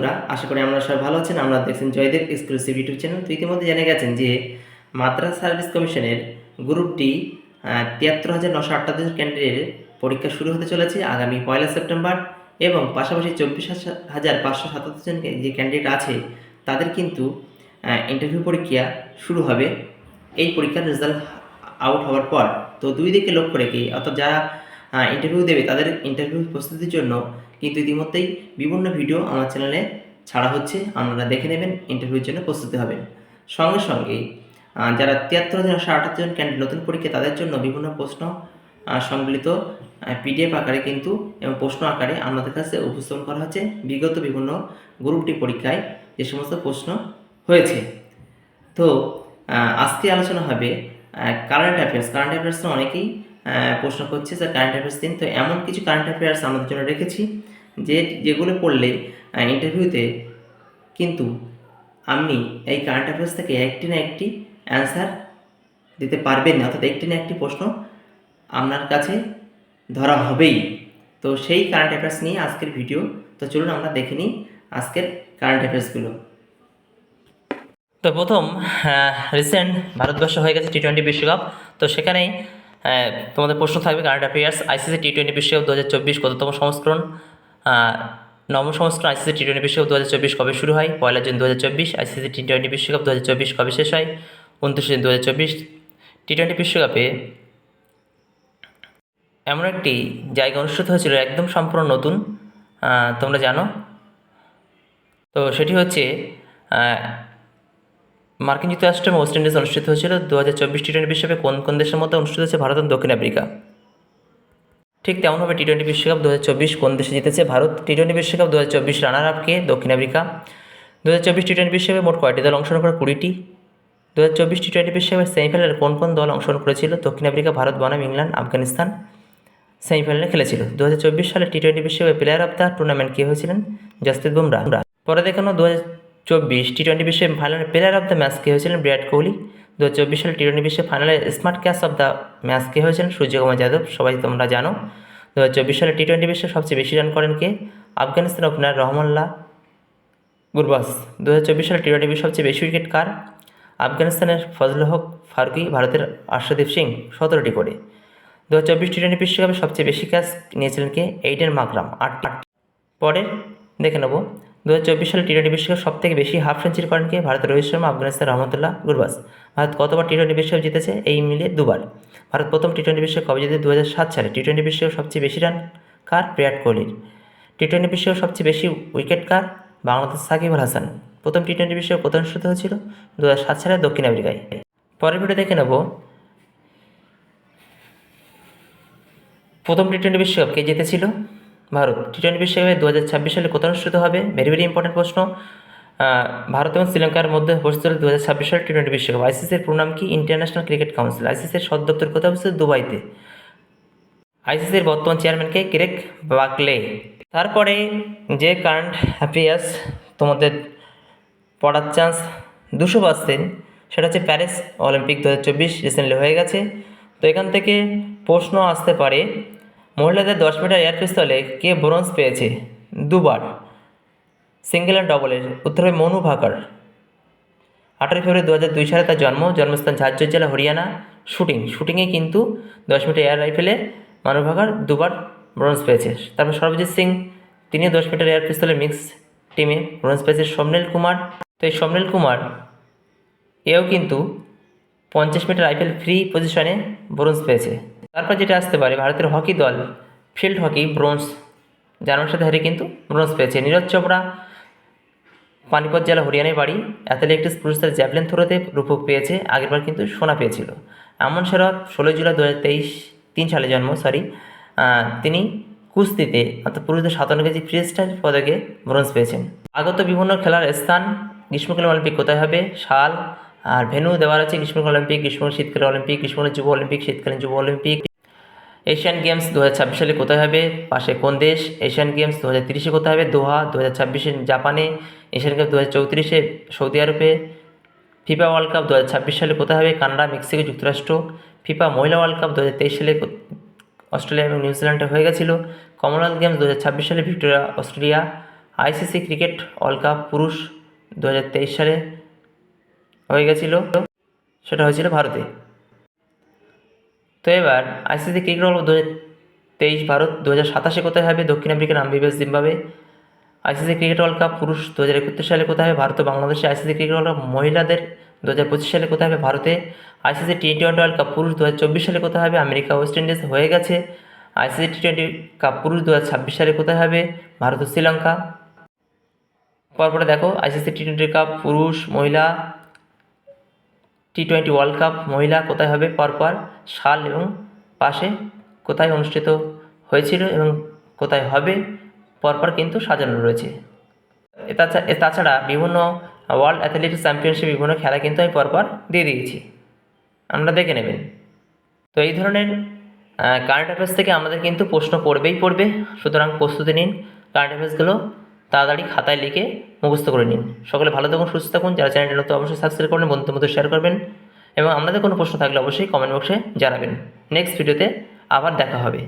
বন্ধুরা, আশা করি আমরা সবাই ভালো আছেন। আমরা দেখছেন জয়দেব এক্সক্লুসিভ ইউটিউব চ্যানেল তো ইতিমধ্যে জেনে গেছেন যে মাদ্রাস সার্ভিস কমিশনের গ্রুপটি তিয়াত্তর হাজার নশো আটাত্তর ক্যান্ডিডেটের পরীক্ষা শুরু হতে চলেছে আগামী পয়লা সেপ্টেম্বর এবং পাশাপাশি চব্বিশ হাজার পাঁচশো সাতাত্তর জন যে ক্যান্ডিডেট আছে, তাদের কিন্তু ইন্টারভিউ পরীক্ষা শুরু হবে। এই পরীক্ষার রেজাল্ট আউট হওয়ার পর। তো দুই দিকে লক্ষ্য রেখে অর্থাৎ যারা ইন্টারভিউ দেবে, তাদের ইন্টারভিউ প্রস্তুতির জন্য কিন্তু ইতিমধ্যেই বিভিন্ন ভিডিও আমার চ্যানেলে ছাড়া হচ্ছে। আপনারা দেখে নেবেন ইন্টারভিউর জন্য প্রস্তুতি হবেন। সঙ্গে সঙ্গে যারা তিয়াত্তর হাজার নশো আটাত্তর জন ক্যান্ডিডেট নতুন পরীক্ষা তাদের জন্য বিভিন্ন প্রশ্ন আহ, সংকলিত পিডিএফ আকারে কিন্তু এবং প্রশ্ন আকারে আমাদের কাছে উপস্থাপন করা হচ্ছে। বিগত বিভিন্ন গ্রুপ ডি পরীক্ষায় যে সমস্ত প্রশ্ন হয়েছে। তো আজকে আলোচনা হবে কারেন্ট অ্যাফেয়ার্স কারেন্ট অ্যাফেয়ার্স অনেকেই প্রশ্ন করছে স্যার কারেন্ট অ্যাফেয়ার্স দিন তো এমন কিছু কারেন্ট অ্যাফেয়ার্স আমাদের জন্য রেখেছি যে যেগুলো পড়লে ইন্টারভিউতে কিন্তু আপনি এই কারেন্ট অ্যাফেয়ার্স থেকে একটি না একটি অ্যান্সার দিতে পারবেন না। অর্থাৎ একটি না একটি প্রশ্ন আপনার কাছে ধরা হবেই। তো সেই কারেন্ট অ্যাফেয়ার্স নিয়ে আজকের ভিডিও তো চলুন আমরা দেখে নিই আজকের কারেন্ট অ্যাফেয়ার্সগুলো তো প্রথম রিসেন্ট ভারতবর্ষ হয়ে গেছে টি টোয়েন্টি বিশ্বকাপ। তো সেখানেই আহ, তোমাদের প্রশ্ন থাকবে current affairs ICC T twenty বিশ্বকাপ দু হাজার চব্বিশ কততম সংস্করণ? নবম সংস্করণ আইসিসি টি টোয়েন্টি বিশ্বকাপ দু হাজার চব্বিশ কবে শুরু হয়? পয়লা জুন দু হাজার চব্বিশ আইসিসি টি টোয়েন্টি বিশ্বকাপ দু হাজার চব্বিশ কবে শেষ হয়? উনত্রিশে জুন দু হাজার চব্বিশ টি টোয়েন্টি বিশ্বকাপে এমন একটি জায়গা অনুষ্ঠিত হয়েছিল, একদম সম্পূর্ণ নতুন। তোমরা জানো? তো সেটি হচ্ছে মার্কিন যুক্তরাষ্ট্র ওয়েস্ট ইন্ডিজ অনুষ্ঠিত হয়েছিল দু হাজার চব্বিশ টি টোয়েন্টি বিশ্বকাপে কোন কোন দেশের মধ্যে অনুষ্ঠিত হয়েছে ভারত এবং দক্ষিণ আফ্রিকা? ঠিক তেমনভাবে টি টোয়েন্টি বিশ্বকাপ দু হাজার চব্বিশ কোন দেশে জিতেছে ভারত? টি টোয়েন্টি বিশ্বকাপ দু হাজার চব্বিশ রানার আপকে দক্ষিণ আফ্রিকা। দু হাজার চব্বিশ টি টোয়েন্টি বিশ্বকাপে মোট কয়টি দল অংশগ্রহণ করে? কুড়িটি। দু হাজার চব্বিশ টি টোয়েন্টি বিশ্বকাপের সেমিফাইনালে কোন কোন দল অংশগ্রহণ করেছিল? দক্ষিণ আফ্রিকা, ভারত, বনাম, ইংল্যান্ড, আফগানিস্তান সেমিফাইনালে খেলেছিল। দু হাজার চব্বিশ সালে টি টোয়েন্টি বিশ্বকাপে প্লেয়ার অফ দ্য টুর্নামেন্ট কে হয়েছিলেন? জসপ্রীত বুমরা। পরে দেখানো দু হাজার চব্বিশ টি টোয়েন্টি বিশ্বের ফাইনালে প্লেয়ার অফ দ্য ম্যাচ কে হয়েছিলেন বিরাট কোহলি। দু হাজার চব্বিশ সালে টি টোয়েন্টি বিশ্বের ফাইনালে smart catch of the match কে হয়েছিলেন সূর্যকুমার যাদব, সবাই তোমরা জানো। দু হাজার চব্বিশ সালে টি টোয়েন্টি বিশ্বে সবচেয়ে বেশি রান করেন কে? আফগানিস্তান ওপেনার রহমাল্লাহ গুরবাস। দু হাজার চব্বিশ সালে টি টোয়েন্টি বিশ্বে সবচেয়ে বেশি উইকেট কার? আফগানিস্তানের ফজল হক ফারুকি, ভারতের আর্শদীপ সিং সতেরোটি করে। দু হাজার চব্বিশ টি টোয়েন্টি বিশ্বকাপে সবচেয়ে বেশি ক্যাচ নিয়েছিলেন কে? এইডেন মাকরাম আট আট পরে দেখে নেব। দু হাজার চব্বিশ সালে টি টোয়েন্টি বিশ্বকাপ সব থেকে বেশি হাফ সেঞ্চুরি করেন কে ভারতের রোহিত শর্মা আফগানিস্তান রহমতুল্লাহ গুরবাস ভারত কতবার টি টোয়েন্টি বিশ্বকাপ জিতেছে এই মিলিয়ে দুবার। ভারত প্রথম টি টোয়েন্টি বিশ্বকাপ কবে জিতে দু হাজার সাত সালে। টি টোয়েন্টি বিশ্বকাপ সবচেয়ে বেশি রান কার? বিরাট কোহলির। টি টোয়েন্টি বিশ্বকাপ সবচেয়ে বেশি উইকেট কার? বাংলাদেশ সাকিব আল হাসান। প্রথম টি টোয়েন্টি বিশ্বকাপ কোথায় অনুষ্ঠিত হয়েছিল দু হাজার সাত সালে দক্ষিণ আফ্রিকায়। পরের ভিডিও দেখে নেব। প্রথম টি টোয়েন্টি বিশ্বকাপ কে জিতেছিল? ভারত। টি টোয়েন্টি বিশ্বকাপে দু হাজার ছাব্বিশ সালে কোথায় অনুষ্ঠিত হবে? ভেরি ভেরি ইম্পর্টেন্ট প্রশ্ন। ভারত এবং শ্রীলঙ্কার মধ্যে হল দু হাজার ছাব্বিশ সালে টি টোয়েন্টি বিশ্বকাপ। আইসিসির প্রণাম কি? ইন্টারন্যাশনাল ক্রিকেট কাউন্সিল আইসিসির সদ দপ্তর কোথায় অবস্থিত? দুবাইতে। আইসিসির বর্তমান চেয়ারম্যানকে ক্রেক বাকলে তারপরে যে কারেন্ট অ্যাফেয়ার্স তোমাদের পড়ার চান্স দুশো পার্সেন্ট সেটা হচ্ছে প্যারিস অলিম্পিক দু হাজার চব্বিশ রিসেন্টলি হয়ে গেছে। তো এখান থেকে প্রশ্ন আসতে পারে মহিলাদের দশ মিটার এয়ার পিস্তলে কে ব্রোঞ্জ পেয়েছে? দুবার। সিঙ্গেল অ্যান্ড ডবলের উত্তর হবে মনু ভাকার। আঠারোই ফেব্রুয়ারি দু হাজার দুই সালে তার জন্ম। জন্মস্থান ঝাড়ঝর জেলা হরিয়ানা। শুটিং শুটিংয়ে কিন্তু দশ মিটার এয়ার রাইফেলে মানু ভাকার দুবার ব্রোঞ্জ পেয়েছে। তারপর সর্বজিৎ সিং, তিনিও দশ মিটার এয়ার পিস্তলের মিক্স টিমে ব্রোঞ্জ পেয়েছে। সমনীল কুমার। তো এই সমনীল কুমার, এও কিন্তু পঞ্চাশ মিটার রাইফেল ফ্রি পজিশনে ব্রোঞ্জ পেয়েছে। তারপর যেটা আসতে পারে, ভারতের হকি দল ফিল্ড হকি ব্রোঞ্জ জার্মানির সাথে হেরে কিন্তু ব্রোঞ্জ পেয়েছে। নীরজ চোপড়া পানিপত জেলা হরিয়ানায় বাড়ি, অ্যাথলেটিক্স পুরস্কার জ্যাভলিন থ্রোতে রূপক পেয়েছে, আগেরবার কিন্তু সোনা পেয়েছিল। আমন শরৎ, ষোলোই জুলাই দু তেইশ, তিন সালে জন্ম সরি তিনি কুস্তিতে, অর্থাৎ পুরুষদের সাতান্ন কেজি ফ্রি স্টাইল পদকে ব্রোঞ্জ পেয়েছেন। আগত বিভিন্ন খেলার স্থান, গ্রীষ্মকালীন অলিম্পিক কোথায় হবে? সাল আর ভেনু দেওয়া আছে গ্রীষ্মকালীন অলিম্পিক, গ্রীষ্মকালীন শীতকালীন অলিম্পিক, গ্রীষ্মকালীন যুব অলিম্পিক, শীতকালীন যুব অলিম্পিক। এশিয়ান গেমস দু হাজার ছাব্বিশ সালে কোথায় হবে? পাশে কোন দেশ? এশিয়ান গেমস দু হাজার তিরিশে কোথায় হবে? দোহা দু হাজার ছাব্বিশে জাপানে। এশিয়ান গেমস দু হাজার চৌত্রিশে সৌদি আরবে। ফিফা ওয়ার্ল্ড কাপ দু হাজার ছাব্বিশ সালে কোথায় হবে? কানাডা, মেক্সিকো যুক্তরাষ্ট্র। ফিফা মহিলা ওয়ার্ল্ড কাপ দু হাজার তেইশ সালে অস্ট্রেলিয়া এবং নিউজিল্যান্ডে হয়ে গেছিল। কমনওয়েলথ গেমস দু হাজার ছাব্বিশ সালে Victoria, Australia. ICC cricket World Cup পুরুষ দু হাজার তেইশ সালে হয়ে গেছিল। সেটা হয়েছিল ভারতে। তো এবার আইসিসি ক্রিকেট ওয়ার্ল্ড দু তেইশ ভারত দু হাজার সাতাশে কোথায় হবে? দক্ষিণ Africa Namibia Zimbabwe ICC cricket World Cup পুরুষ দু হাজার একত্রিশ সালে কোথায় হবে? ভারত ও বাংলাদেশে আইসিসি ক্রিকেট ওয়ার্ল্ড কাপ মহিলাদের দু হাজার পঁচিশ সালে কোথায় হবে? ভারতে ICC T twenty World Cup পুরুষ দু হাজার চব্বিশ সালে কোথায় হবে? আমেরিকা, ওয়েস্ট ইন্ডিজ হয়ে গেছে। আইসিসি টি টোয়েন্টি কাপ পুরুষ দু হাজার ছাব্বিশ সালে কোথায় হবে? ভারত ও শ্রীলঙ্কা। পরপরে দেখো, আইসিসি টি টোয়েন্টি কাপ পুরুষ, মহিলা টি টোয়েন্টি ওয়ার্ল্ড কাপ মহিলা কোথায় হবে? পরপর সাল এবং পাশে কোথায় অনুষ্ঠিত হয়েছিল এবং কোথায় হবে? পরপর কিন্তু সাজানো রয়েছে। তাছাড়া বিভিন্ন ওয়ার্ল্ড অ্যাথলেটিক্স চ্যাম্পিয়নশিপ বিভিন্ন খেলা কিন্তু আমি পরপর দিয়ে দিয়েছি। আমরা দেখে নেবেন। তো এই ধরনের কারেন্ট অ্যাফেয়ার্স থেকে আমাদের কিন্তু প্রশ্ন পড়বেই পড়বে। সুতরাং প্রস্তুতি নিন। কারেন্ট অ্যাফেয়ার্সগুলো তাড়াতাড়ি খাতায় লিখে মুখস্থ করে নিন। সকলে ভালো থাকুন, সুস্থ থাকুন। যারা চ্যানেলটি নতুন, অবশ্যই সাবস্ক্রাইব করবেন, বন্ধুদের মধ্যে শেয়ার করবেন এবং আপনাদের কোনো প্রশ্ন থাকলে অবশ্যই কমেন্ট বক্সে জানাবেন। নেক্সট ভিডিওতে আবার দেখা হবে।